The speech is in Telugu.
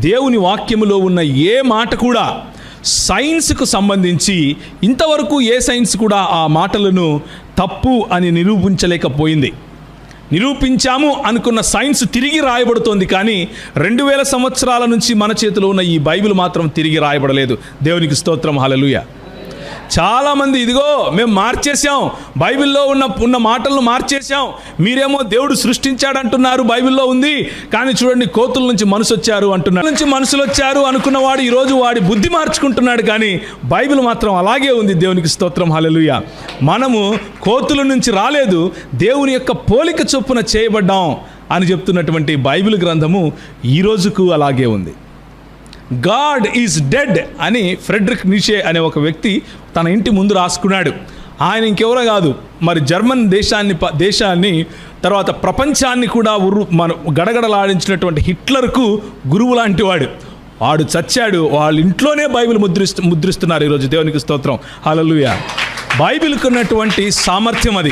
దేవుని వాక్యములో ఉన్న ఏ మాట కూడా సైన్స్కు సంబంధించి ఇంతవరకు ఏ సైన్స్ కూడా ఆ మాటలను తప్పు అని నిరూపించలేకపోయింది. నిరూపించాము అనుకున్న సైన్స్ తిరిగి రాయబడుతోంది కానీ రెండు వేల సంవత్సరాల నుంచి మన చేతిలో ఉన్న ఈ బైబిల్ మాత్రం తిరిగి రాయబడలేదు. దేవునికి స్తోత్రం. హలలుయ చాలామంది ఇదిగో మేము మార్చేసాం బైబిల్లో ఉన్న ఉన్న మాటలను మార్చేసాం మీరేమో దేవుడు సృష్టించాడంటున్నారు బైబిల్లో ఉంది. కానీ చూడండి కోతుల నుంచి మనసు వచ్చారు అంటున్నారు. నుంచి మనుషులు వచ్చారు అనుకున్నవాడు ఈరోజు వాడి బుద్ధి మార్చుకుంటున్నాడు కానీ బైబిల్ మాత్రం అలాగే ఉంది. దేవునికి స్తోత్రం హలలుయ మనము కోతుల నుంచి రాలేదు దేవుని యొక్క పోలిక చొప్పున చేయబడ్డాం అని చెప్తున్నటువంటి బైబిల్ గ్రంథము ఈ రోజుకు అలాగే ఉంది. గాడ్ ఈజ్ డెడ్ అని ఫ్రెడ్రిక్ నిషే అనే ఒక వ్యక్తి తన ఇంటి ముందు రాసుకున్నాడు. ఆయన ఇంకెవరో కాదు మరి జర్మన్ దేశాన్ని ప- దేశాన్ని తర్వాత ప్రపంచాన్ని కూడా ఉర్రు మన గడగడలాడించినటువంటి హిట్లర్కు గురువు లాంటి వాడు. వాడు చచ్చాడు వాళ్ళ ఇంట్లోనే బైబిల్ ముద్రిస్తు ముద్రిస్తున్నారు ఈరోజు దేవునికి స్తోత్రం. హలలుయ బైబిల్కి ఉన్నటువంటి సామర్థ్యం అది.